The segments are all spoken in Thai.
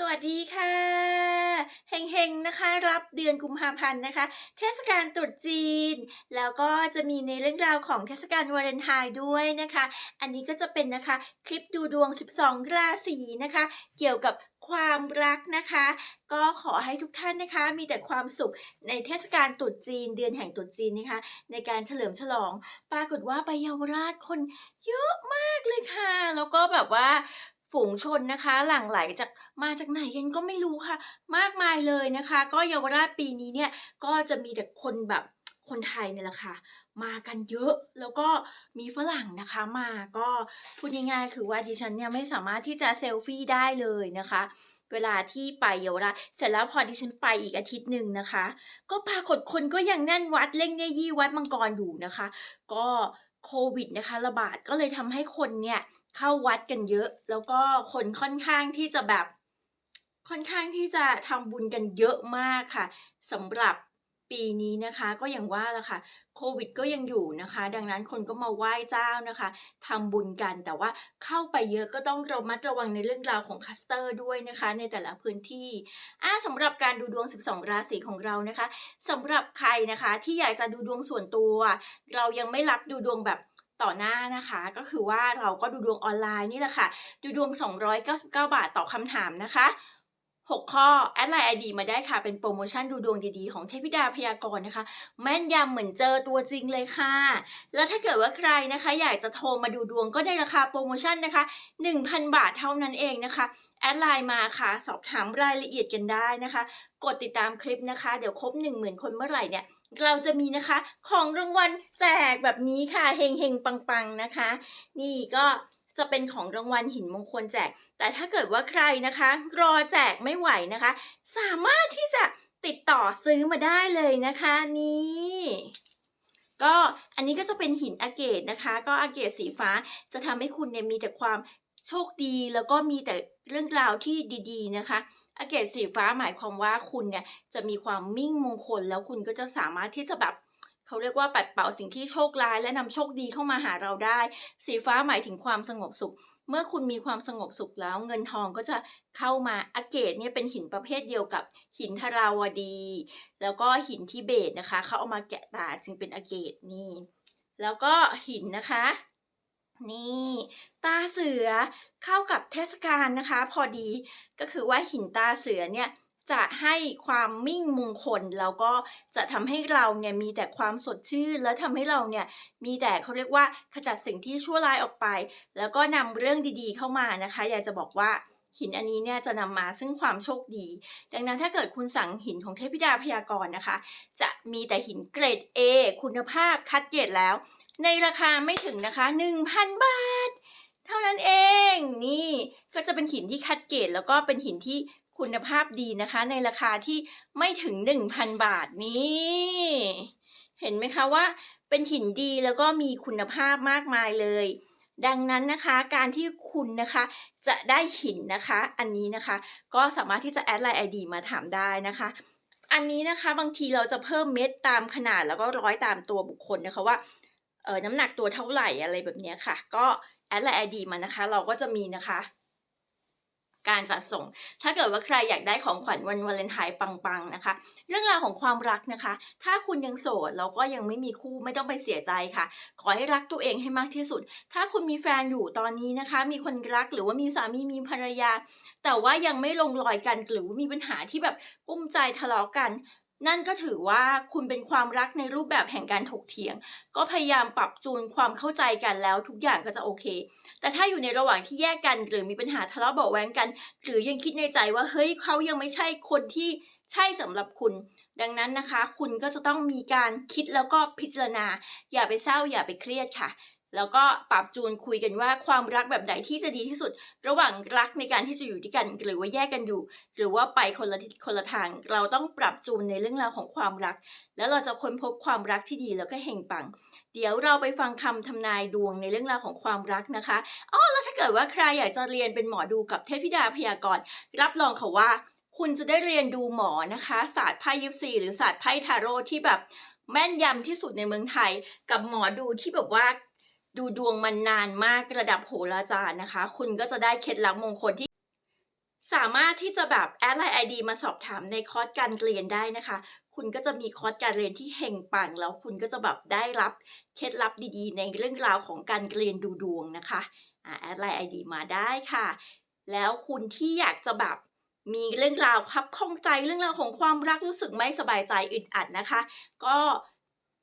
สวัสดีค่ะเฮงๆนะคะ รับเดือนกุมภาพันธ์นะคะ เทศกาลตรุษจีน แล้วก็จะมีในเรื่องราวของเทศกาลวาเลนไทน์ด้วยนะคะ อันนี้ก็จะเป็นนะคะคลิปดูดวง 12 ราศีนะคะ เกี่ยวกับความรักนะคะ ก็ขอให้ทุกท่านนะคะ มีแต่ความสุขในเทศกาลตรุษจีน เดือนแห่งตรุษจีนนะคะ ในการเฉลิมฉลอง ปรากฏว่าไปเยาวราชคนเยอะมากเลยค่ะ แล้วก็แบบว่า ฝูงชนนะคะ หลั่งไหลจากมาจากไหนกันก็ไม่รู้ค่ะ มากมายเลยนะคะ ก็เยาวราชปีนี้เนี่ยก็จะมีแต่คนแบบคนไทยเนี่ยแหละค่ะ มากันเยอะแล้วก็มีฝรั่งนะคะมาก็พูดง่ายๆคือว่าดิฉันเนี่ยไม่สามารถที่จะเซลฟี่ได้เลยนะคะเวลาที่ไปเยาวราชเสร็จแล้วพอดิฉันไปอีกอาทิตย์หนึ่งนะคะ ก็ปรากฏคนก็ยังแน่นวัดเล่งเนยี่วัดมังกรอยู่นะคะ ก็โควิดนะคะ ระบาดก็เลยทำให้คนเนี่ย เข้าวัดกันเยอะ แล้วก็คนค่อนข้างที่จะแบบค่อนข้างที่จะทำบุญกันเยอะมากค่ะสำหรับปีนี้นะคะก็อย่างว่าละค่ะโควิดก็ยังอยู่นะคะ ดังนั้นคนก็มาไหว้เจ้านะคะทำบุญกันแต่ว่าเข้าไปเยอะก็ต้องระมัดระวังในเรื่องราวของคัสเตอร์ด้วยนะคะ ในแต่ละพื้นที่อะสำหรับการดูดวง 12 ราศีของเรานะคะสำหรับใครนะคะที่อยากจะดูดวงส่วนตัว เรายังไม่รับดูดวงแบบ ต่อหน้านะคะก็คือว่าเราก็ดูดวงออนไลน์นี่แหละค่ะ ดูดวง 299 บาทต่อคำถามนะคะ 6 ข้อ แอดไลน์ไอดีมาได้ค่ะ เป็นโปรโมชั่นดูดวงดีๆ ของเทพิดาพยากรณ์นะคะ แม่นยำเหมือนเจอตัวจริงเลยค่ะ แล้วถ้าเกิดว่าใครนะคะ อยากจะโทรมาดูดวงก็ได้ราคาโปรโมชั่นนะคะ 1,000 บาทเท่านั้นเองนะคะ แอดไลน์มาค่ะ สอบถามรายละเอียดกันได้นะคะ กดติดตามคลิปนะคะ เดี๋ยวครบ 10,000 คนเมื่อไหร่เนี่ย เราจะมีนะคะของรางวัลแจกแบบนี้ค่ะเฮงเฮงปังปังๆนะคะ นี่ก็จะเป็นของรางวัลหินมงคลแจก แต่ถ้าเกิดว่าใครนะคะ รอแจกไม่ไหวนะคะ สามารถที่จะติดต่อซื้อมาได้เลยนะคะนี่ก็อันนี้ก็จะเป็นหินอาเกตนะคะ ก็อาเกตสีฟ้าจะทำให้คุณเนี่ยมีแต่ความ โชคดีแล้วก็มีแต่เรื่องราวที่ดีๆนะคะอาเกตสีฟ้าหมายความว่าคุณเนี่ยจะมีความมิ่งมงคลแล้วคุณก็จะสามารถที่จะแบบเขาเรียกว่าปัดเป่าสิ่งที่โชคร้าย และนำโชคดีเข้ามาหาเราได้ สีฟ้าหมายถึงความสงบสุข เมื่อคุณมีความสงบสุขแล้ว เงินทองก็จะเข้ามาอาเกตเนี่ยเป็นหินประเภทเดียวกับหินทราวดี แล้วก็หินทิเบตนะคะเขาเอามาแกะตาจึงเป็นอาเกตนี่แล้วก็หินนะคะ นี่ ตาเสือเข้ากับเทศกาลนะคะ พอดีก็คือว่าหินตาเสือเนี่ยจะให้ความมิ่งมงคลแล้วก็จะทำให้เราเนี่ยมีแต่ความสดชื่น แล้วทำให้เราเนี่ยมีแต่เขาเรียกว่าขจัดสิ่งที่ชั่วร้ายออกไป แล้วก็นำเรื่องดีๆเข้ามานะคะ อยากจะบอกว่าหินอันนี้เนี่ยจะนำมาซึ่งความโชคดี ดังนั้นถ้าเกิดคุณสั่งหินของเทพธิดาพยากรณ์นะคะ จะมีแต่หินเกรด A คุณภาพคัดเกรดแล้ว ในราคาไม่ถึงนะคะ 1,000 บาท เท่านั้นเองนี่ก็จะเป็นหินที่คัดเกรดแล้วก็เป็นหินที่คุณภาพดีนะคะ ในราคาที่ไม่ถึง 1,000 บาทนี่เห็นไหมคะว่าเป็นหินดีแล้วก็มีคุณภาพมากมายเลย ดังนั้นนะคะการที่คุณนะคะจะได้หินนะคะ อันนี้นะคะ ก็สามารถที่จะแอดไลน์ไอดีมาถามได้นะคะ อันนี้นะคะบางทีเราจะเพิ่มเม็ดตามขนาดแล้วก็ร้อยตามตัวบุคคลนะคะว่า เออน้ำหนักตัวเท่าไหร่อะไรแบบนี้ค่ะ ก็แอดไลน์ไอดีมานะคะ เราก็จะมีนะคะ การจัดส่ง ถ้าเกิดว่าใครอยากได้ของขวัญวันวาเลนไทน์ปังๆนะคะ เรื่องราวของความรักนะคะ ถ้าคุณยังโสดแล้วก็ยังไม่มีคู่ไม่ต้องไปเสียใจค่ะ ขอให้รักตัวเองให้มากที่สุด ถ้าคุณมีแฟนอยู่ตอนนี้นะคะ มีคนรักหรือว่ามีสามีมีภรรยา แต่ว่ายังไม่ลงรอยกันหรือว่ามีปัญหาที่แบบกุ้มใจทะเลาะกัน นั่นก็ถือว่าคุณเป็นความรักในรูปแบบแห่งการถกเถียง ก็พยายามปรับจูนความเข้าใจกันแล้วทุกอย่างก็จะโอเค แต่ถ้าอยู่ในระหว่างที่แยกกันหรือมีปัญหาทะเลาะเบาะแว้งกัน หรือยังคิดในใจว่าเฮ้ยเขายังไม่ใช่คนที่ใช่สำหรับคุณ ดังนั้นนะคะ คุณก็จะต้องมีการคิดแล้วก็พิจารณา อย่าไปเศร้าอย่าไปเครียดค่ะ แล้วก็ปรับจูนคุยกันว่าความรักแบบไหนที่จะดีที่สุด ระหว่างรักในการที่จะอยู่ด้วยกัน หรือว่าแยกกันอยู่ หรือว่าไปคนละทิศคนละทาง เราต้องปรับจูนในเรื่องราวของความรัก แล้วเราจะค้นพบความรักที่ดีแล้วก็เฮงปัง เดี๋ยวเราไปฟังคำทำนายดวงในเรื่องราวของความรักนะคะอ๋อแล้วถ้าเกิดว่าใครอยากจะเรียนเป็นหมอดูกับเทพธิดาพยากรณ์รับรองค่ะว่าคุณจะได้เรียนดูหมอนะคะศาสตร์ไพ่ยิปซีหรือศาสตร์ไพ่ทาโร่ที่แบบแม่นยำที่สุดในเมืองไทย กับหมอดูที่แบบว่า ดูดวงมันนานมากระดับโหราจารย์นะคะ คุณก็จะได้เคล็ดลับมงคลที่ สามารถที่จะแบบแอดไลน์ไอดีมาสอบถามในคอร์สการเรียนได้นะคะ คุณก็จะมีคอร์สการเรียนที่เฮงปังแล้วคุณก็จะแบบได้รับเคล็ดลับดีๆ ในเรื่องราวของการเรียนดูดวงนะคะแอดไลน์ไอดีมาได้ค่ะ แล้วคุณที่อยากจะแบบมีเรื่องราวครับข้องใจเรื่องราวของความรักรู้สึกไม่สบายใจอึดอัดนะคะ ก็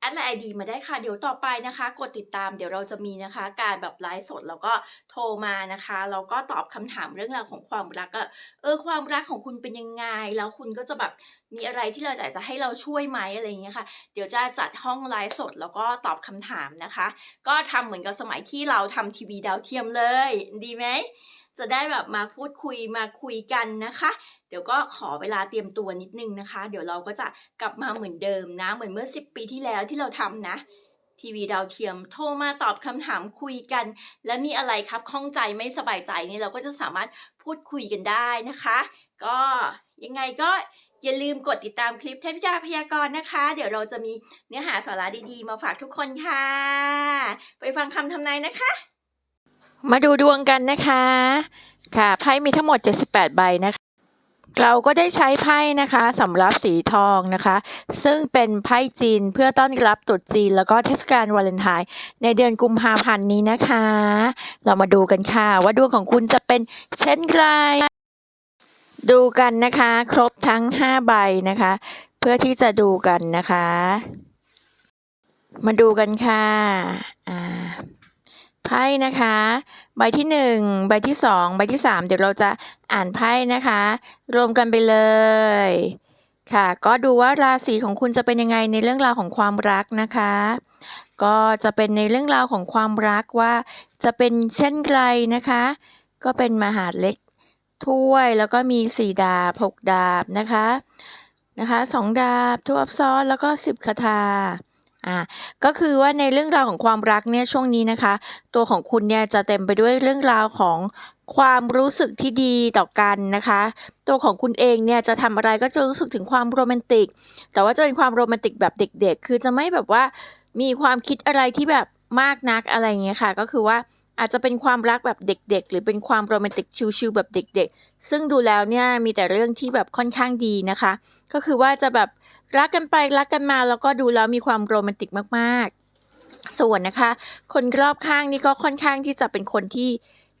แอดไลน์ไอดีมาได้ค่ะ เดี๋ยวต่อไปนะคะ กดติดตามเดี๋ยวเราจะมีนะคะ การแบบไลฟ์สดแล้วก็โทรมานะคะแล้วก็ตอบคำถามเรื่องราวของความรักอะเออความรักของคุณเป็นยังไง แล้วคุณก็จะแบบมีอะไรที่เราอยากจะให้เราช่วยไหมอะไรอย่างเงี้ยค่ะ เดี๋ยวจะจัดห้องไลฟ์สดแล้วก็ตอบคำถามนะคะ ก็ทำเหมือนกับสมัยที่เราทำทีวีดาวเทียมเลย ดีไหม จะได้แบบมาพูดคุยมาคุยกันนะคะ เดี๋ยวก็ขอเวลาเตรียมตัวนิดนึงนะคะ เดี๋ยวเราก็จะกลับมาเหมือนเดิมนะ เหมือนเมื่อ 10 ปีที่แล้วที่เราทำนะทีวีดาวเทียมโทรมาตอบคำถามคุยกัน และมีอะไรครับข้องใจไม่สบายใจนี่เราก็จะสามารถพูดคุยกันได้นะคะ ก็ยังไงก็อย่าลืมกดติดตามคลิปเทพธิดาพยากรณ์นะคะ เดี๋ยวเราจะมีเนื้อหาสาระดีๆ มาฝากทุกคนค่ะ ไปฟังคำทำนายนะคะ มาดูดวงกันนะคะ ค่ะไพ่มีทั้งหมด 78 ใบนะคะ เราก็ได้ใช้ไพ่นะคะสำหรับสีทองนะคะ ซึ่งเป็นไพ่จีนเพื่อต้อนรับตรุษจีน แล้วก็เทศกาลวาเลนไทน์ในเดือนกุมภาพันธ์นี้นะคะ เรามาดูกันค่ะ ว่าดวงของคุณจะเป็นเช่นไรดูกันนะคะ ครบทั้ง 5 ใบนะคะ เพื่อที่จะดูกันนะคะ มาดูกันค่ะอ่า ไพ่นะคะ ใบที่หนึ่งใบที่สองใบที่สามเดี๋ยวเราจะอ่านไพ่นะคะ รวมกันไปเลย ค่ะ ก็ดูว่าราศีของคุณจะเป็นยังไงในเรื่องราวของความรักนะคะ ก็จะเป็นในเรื่องราวของความรักว่าจะเป็นเช่นไรนะคะ ก็เป็นมหาดเล็กถ้วยแล้วก็มีสี่ดาบหกดาบนะคะนะคะสองดาบทวบซ้อนแล้วก็สิบคาถา อ่าก็คือว่าในเรื่องราวของความรักเนี่ยช่วงนี้นะคะ ตัวของคุณเนี่ยจะเต็มไปด้วยเรื่องราวของความรู้สึกที่ดีต่อกันนะคะ ตัวของคุณเองเนี่ยจะทำอะไรก็จะรู้สึกถึงความโรแมนติก แต่ว่าจะเป็นความโรแมนติกแบบเด็ก ๆ คือจะไม่แบบว่ามีความคิดอะไรที่แบบมากนักอะไรอย่างเงี้ยค่ะ ก็คือว่า อาจจะเป็นความรักแบบเด็กๆ หรือเป็นความโรแมนติกชิลๆแบบเด็กๆ ซึ่งดูแล้วเนี่ยมีแต่เรื่องที่แบบค่อนข้างดีนะคะ ก็คือว่าจะแบบรักกันไปรักกันมาแล้วก็ดูแล้วมีความโรแมนติกมากๆ ส่วนนะคะ คนรอบข้างนี่ก็ค่อนข้างที่จะเป็นคนที่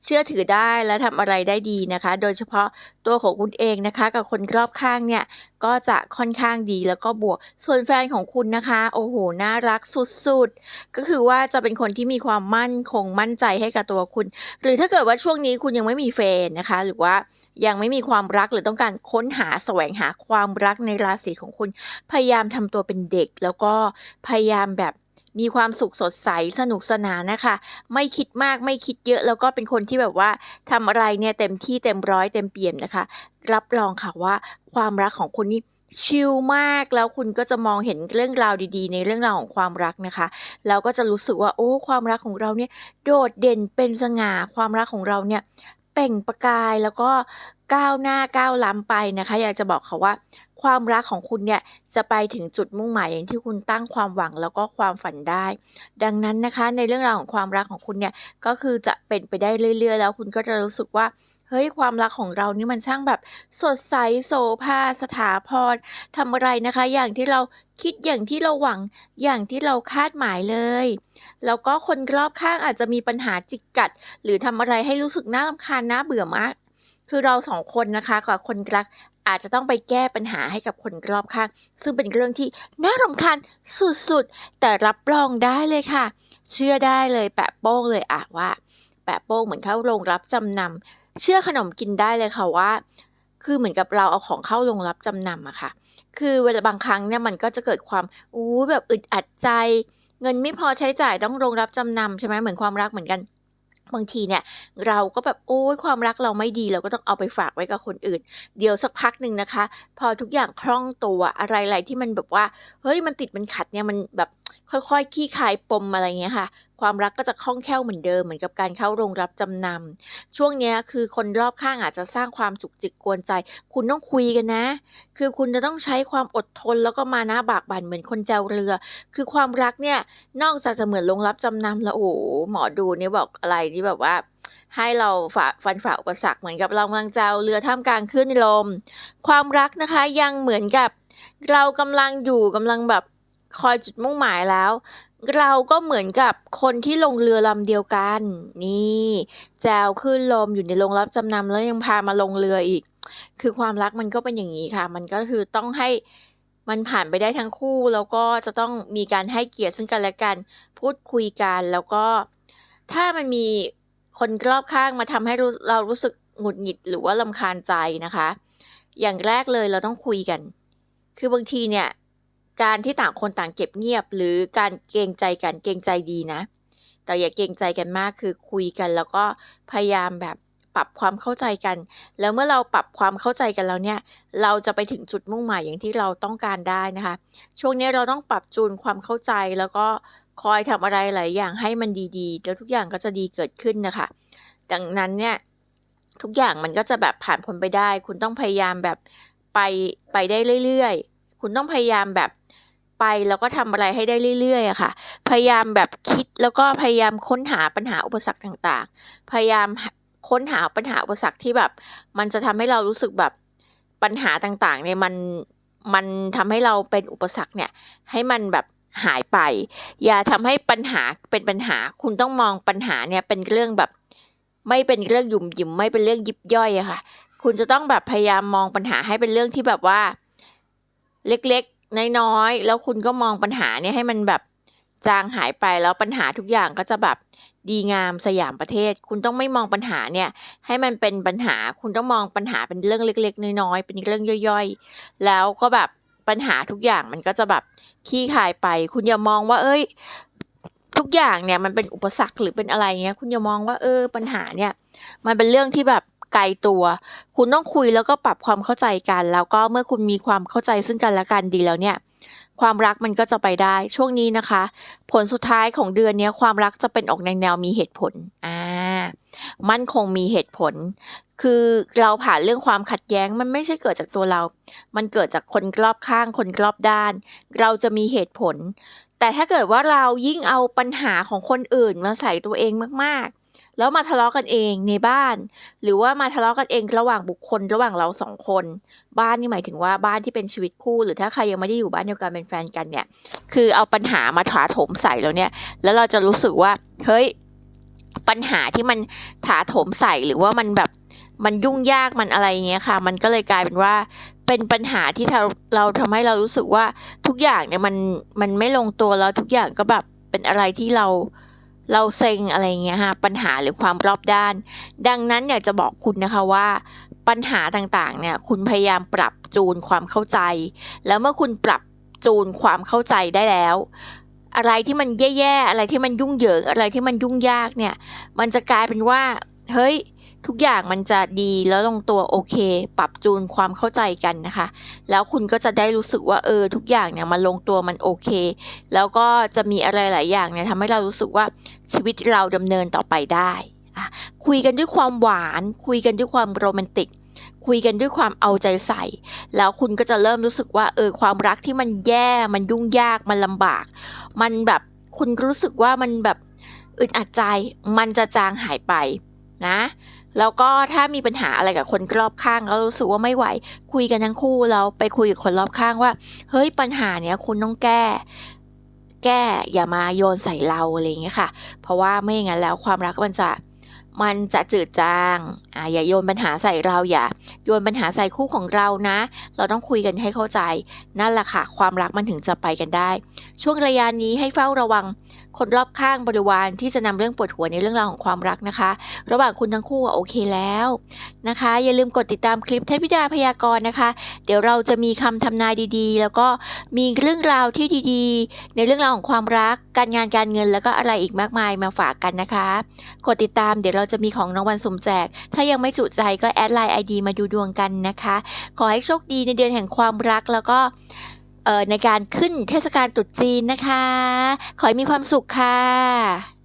เชื่อถือได้และทำอะไรได้ดีนะคะ โดยเฉพาะตัวของคุณเองนะคะ กับคนรอบข้างเนี่ยก็จะค่อนข้างดีแล้วก็บวก ส่วนแฟนของคุณนะคะ โอ้โห น่ารักสุดๆ ก็คือว่าจะเป็นคนที่มีความมั่นคงมั่นใจให้กับตัวคุณ หรือถ้าเกิดว่าช่วงนี้คุณยังไม่มีแฟนนะคะ หรือว่ายังไม่มีความรักหรือต้องการค้นหาแสวงหาความรักในราศีของคุณ พยายามทำตัวเป็นเด็ก แล้วก็พยายามแบบ มีความสุขสดใสสนุกสนานนะคะ ไม่คิดมากไม่คิดเยอะ แล้วก็เป็นคนที่แบบว่าทำอะไรเนี่ยเต็มที่เต็มร้อยเต็มเปี่ยมนะคะ รับรองค่ะว่าความรักของคุณนี่ชิลมากแล้วคุณก็จะมองเห็นเรื่องราวดีๆ ในเรื่องราวของความรักนะคะแล้วก็จะรู้สึกว่าโอ้ความรักของเราเนี่ยโดดเด่นเป็นสง่าความรักของเราเนี่ยเป่งประกายแล้วก็ก้าวหน้าก้าวล้ำไปนะคะ อยากจะบอกค่ะว่า ความรักของคุณเนี่ยจะไปถึงจุดมุ่งหมายอย่างที่คุณตั้งความหวังแล้วก็ความฝันได้ ดังนั้นนะคะในเรื่องราวของความรักของคุณเนี่ยก็คือจะเป็นไปได้เรื่อย ๆ แล้วคุณก็จะรู้สึกว่าเฮ้ยความรักของเรานี่มันช่างแบบสดใสโสภาสถาพรทำอะไรนะคะ อย่างที่เราคิดอย่างที่เราหวังอย่างที่เราคาดหมายเลย แล้วก็คนรอบข้างอาจจะมีปัญหาจิกกัด หรือทำอะไรให้รู้สึกน่ารำคาญน่าเบื่อมาก คือเราสองคนนะคะกับคนรักอาจจะต้องไปแก้ปัญหาให้กับคนรอบข้าง ซึ่งเป็นเรื่องที่น่ารำคาญสุดๆ แต่รับรองได้เลยค่ะ เชื่อได้เลยแปะโป้งเลยอะว่า แปะโป้งเหมือนเข้าโรงรับจำนำเชื่อขนมกินได้เลยค่ะว่า คือเหมือนกับเราเอาของเข้าโรงรับจำนำอะค่ะ คือเวลาบางครั้งเนี่ยมันก็จะเกิดความอู้แบบอึดอัดใจ เงินไม่พอใช้จ่ายต้องโรงรับจำนำใช่ไหมเหมือนความรักเหมือนกัน บางทีเนี่ยเราก็แบบโอ้ยความรักเราไม่ดีเราก็ต้องเอาไปฝากไว้กับคนอื่น เดี๋ยวสักพักหนึ่งนะคะ พอทุกอย่างคล่องตัวอะไรๆที่มันแบบว่า เฮ้ยมันติดมันขัดเนี่ยมันแบบค่อยๆขี้คายปมอะไรเงี้ยค่ะความรักก็จะคล่องแคล่วเหมือนเดิมเหมือนกับการเข้าโรงรับจำนำช่วงนี้คือคนรอบข้างอาจจะสร้างความจุกจิกกวนใจ คุณต้องคุยกันนะ คือคุณจะต้องใช้ความอดทนแล้วก็มานะบากบั่นเหมือนคนแจวเรือ คือความรักเนี่ยนอกจากจะเหมือนโรงรับจำนำแล้วโอ้โหหมอดูเนี่ยบอกอะไรที่แบบว่าให้เราฝ่าฟันฝ่าอุปสรรคเหมือนกับเรากำลังจะเอาเรือท่ามกลางคลื่นลม ความรักนะคะยังเหมือนกับ เรากำลังอยู่กำลังแบบคอยจุดมุ่งหมายแล้ว เราก็เหมือนกับคนที่ลงเรือลำเดียวกัน นี่แจวขึ้นลมอยู่ในโรงรับจำนำแล้วยังพามาลงเรืออีก คือความรักมันก็เป็นอย่างนี้ค่ะ มันก็คือต้องให้มันผ่านไปได้ทั้งคู่ แล้วก็จะต้องมีการให้เกียรติซึ่งกันและกัน พูดคุยกันแล้วก็ ถ้ามันมีคนรอบข้างมาทำให้เรารู้สึกหงุดหงิดหรือว่าลำคาญใจนะคะ อย่างแรกเลยเราต้องคุยกัน คือบางทีเนี่ย การที่ต่างคนต่างเก็บเงียบ หรือการเกรงใจกันเกรงใจดีนะ แต่อย่าเกรงใจกันมากคือคุยกันแล้วก็พยายามแบบปรับความเข้าใจกัน แล้วเมื่อเราปรับความเข้าใจกันแล้วเนี่ย เราจะไปถึงจุดมุ่งหมายอย่างที่เราต้องการได้นะคะ ช่วงนี้เราต้องปรับจูนความเข้าใจแล้วก็คอยทำอะไรหลายอย่างให้มันดีๆแล้วทุกอย่างก็จะดีเกิดขึ้นนะคะ ดังนั้นเนี่ยทุกอย่างมันก็จะแบบผ่านพ้นไปได้ คุณต้องพยายามแบบไปไปได้เรื่อยๆ คุณต้องพยายามแบบไปแล้วก็ทำอะไรให้ได้เรื่อยๆอะค่ะ พยายามแบบคิดแล้วก็พยายามค้นหาปัญหาอุปสรรคต่างๆ พยายามค้นหาปัญหาอุปสรรคที่แบบ มันจะทำให้เรารู้สึกแบบปัญหาต่างๆเนี่ยมันมันทำให้เราเป็นอุปสรรคเนี่ยให้มันแบบหายไป อย่าทำให้ปัญหาเป็นปัญหา คุณต้องมองปัญหาเนี่ยเป็นเรื่องแบบ ไม่เป็นเรื่องหยุ่มหยิมไม่เป็นเรื่องยิบย่อยอะค่ะ คุณจะต้องแบบพยายามมองปัญหาให้เป็นเรื่องที่แบบว่า เล็กๆ น้อยๆ แล้วคุณก็มองปัญหาเนี่ยให้มันแบบจางหายไปแล้วปัญหาทุกอย่างก็จะแบบดีงามสยามประเทศ คุณต้องไม่มองปัญหาเนี่ยให้มันเป็นปัญหาคุณต้องมองปัญหาเป็นเรื่องเล็ก ๆ น้อยๆ เป็นเรื่องย่อยๆ แล้วก็แบบปัญหาทุกอย่างมันก็จะแบบขี้คายไป คุณอย่ามองว่า เอ้ย ทุกอย่างเนี่ยมันเป็นอุปสรรคหรือเป็นอะไรเงี้ย คุณอย่ามองว่าเออปัญหาเนี่ย มันเป็นเรื่องที่แบบ ไกลตัว คุณต้องคุยแล้วก็ปรับความเข้าใจกัน แล้วก็เมื่อคุณมีความเข้าใจซึ่งกันและกันดีแล้วเนี่ยความรักมันก็จะไปได้ช่วงนี้นะคะ ผลสุดท้ายของเดือนนี้ความรักจะเป็นออกแนวแนวมีเหตุผลอ่ามั่นคงมีเหตุผล คือเราผ่านเรื่องความขัดแย้งมันไม่ใช่เกิดจากตัวเรา มันเกิดจากคนรอบข้างคนรอบด้าน เราจะมีเหตุผล แต่ถ้าเกิดว่าเรายิ่งเอาปัญหาของคนอื่นมาใส่ตัวเองมากๆ แล้วมาทะเลาะกันเองในบ้าน หรือว่ามาทะเลาะกันเองระหว่างบุคคลระหว่างเราสองคน บ้านนี่หมายถึงว่าบ้านที่เป็นชีวิตคู่ หรือถ้าใครยังไม่ได้อยู่บ้านเดียวกันเป็นแฟนกันเนี่ย คือเอาปัญหามาถาโถมใส่แล้วเนี่ย แล้วเราจะรู้สึกว่าเฮ้ยปัญหาที่มันถาโถมใส่หรือว่ามันแบบมันยุ่งยากมันอะไรเงี้ยค่ะ มันก็เลยกลายเป็นว่าเป็นปัญหาที่เราเราทำให้เรารู้สึกว่าทุกอย่างเนี่ยมันมันไม่ลงตัวแล้วทุกอย่างก็แบบเป็นอะไรที่เรา เราเซ็งอะไรเงี้ยฮะปัญหาหรือความรอบด้าน ดังนั้นอยากจะบอกคุณนะคะว่าปัญหาต่างๆเนี่ยคุณพยายามปรับจูนความเข้าใจ แล้วเมื่อคุณปรับจูนความเข้าใจได้แล้ว อะไรที่มันแย่ๆอะไรที่มันยุ่งเหยิงอะไรที่มันยุ่งยากเนี่ย มันจะกลายเป็นว่าเฮ้ย ทุกอย่างมันจะดีแล้วลงตัวโอเค ปรับจูนความเข้าใจกันนะคะ แล้วคุณก็จะได้รู้สึกว่าเออทุกอย่างเนี่ยมันลงตัวมันโอเค แล้วก็จะมีอะไรหลายอย่างเนี่ยทำให้เรารู้สึกว่าชีวิตเราดำเนินต่อไปได้คุยกันด้วยความหวาน คุยกันด้วยความโรแมนติก คุยกันด้วยความเอาใจใส่ แล้วคุณก็จะเริ่มรู้สึกว่าเออความรักที่มันแย่มันยุ่งยากมันลำบาก มันแบบคุณรู้สึกว่ามันแบบอึดอัดใจมันจะจางหายไปนะ แล้วก็ถ้ามีปัญหาอะไรกับคนรอบข้างแล้วรู้สึกว่าไม่ไหว คุยกันทั้งคู่แล้วไปคุยกับคนรอบข้างว่า เฮ้ยปัญหาเนี้ยคุณต้องแก้ แก้อย่ามาโยนใส่เราอะไรอย่างเงี้ยค่ะ เพราะว่าไม่อย่างนั้นแล้วความรักมันจะมันจะจืดจางอ่าอย่าโยนปัญหาใส่เราอย่าโยนปัญหาใส่คู่ของเรานะ เราต้องคุยกันให้เข้าใจ นั่นแหละค่ะ ความรักมันถึงจะไปกันได้ ช่วงระยะนี้ให้เฝ้าระวัง คนรอบข้างบริวารที่จะนำเรื่องปวดหัวในเรื่องราวของความรักนะคะ ระหว่างคุณทั้งคู่อะโอเคแล้วนะคะ อย่าลืมกดติดตามคลิปเทพิดาพยากรณ์นะคะ เดี๋ยวเราจะมีคำทำนายดีๆ แล้วก็มีเรื่องราวที่ดีๆ ในเรื่องราวของความรัก การงานการเงินแล้วก็อะไรอีกมากมายมาฝากกันนะคะ กดติดตามเดี๋ยวเราจะมีของรางวัลสุ่มแจก ถ้ายังไม่จุใจก็แอดไลน์ไอดีมาดูดวงกันนะคะ ขอให้โชคดีในเดือนแห่งความรักแล้วก็ ในการขึ้นเทศกาลตรุษจีนนะคะ ขอให้มีความสุขค่ะ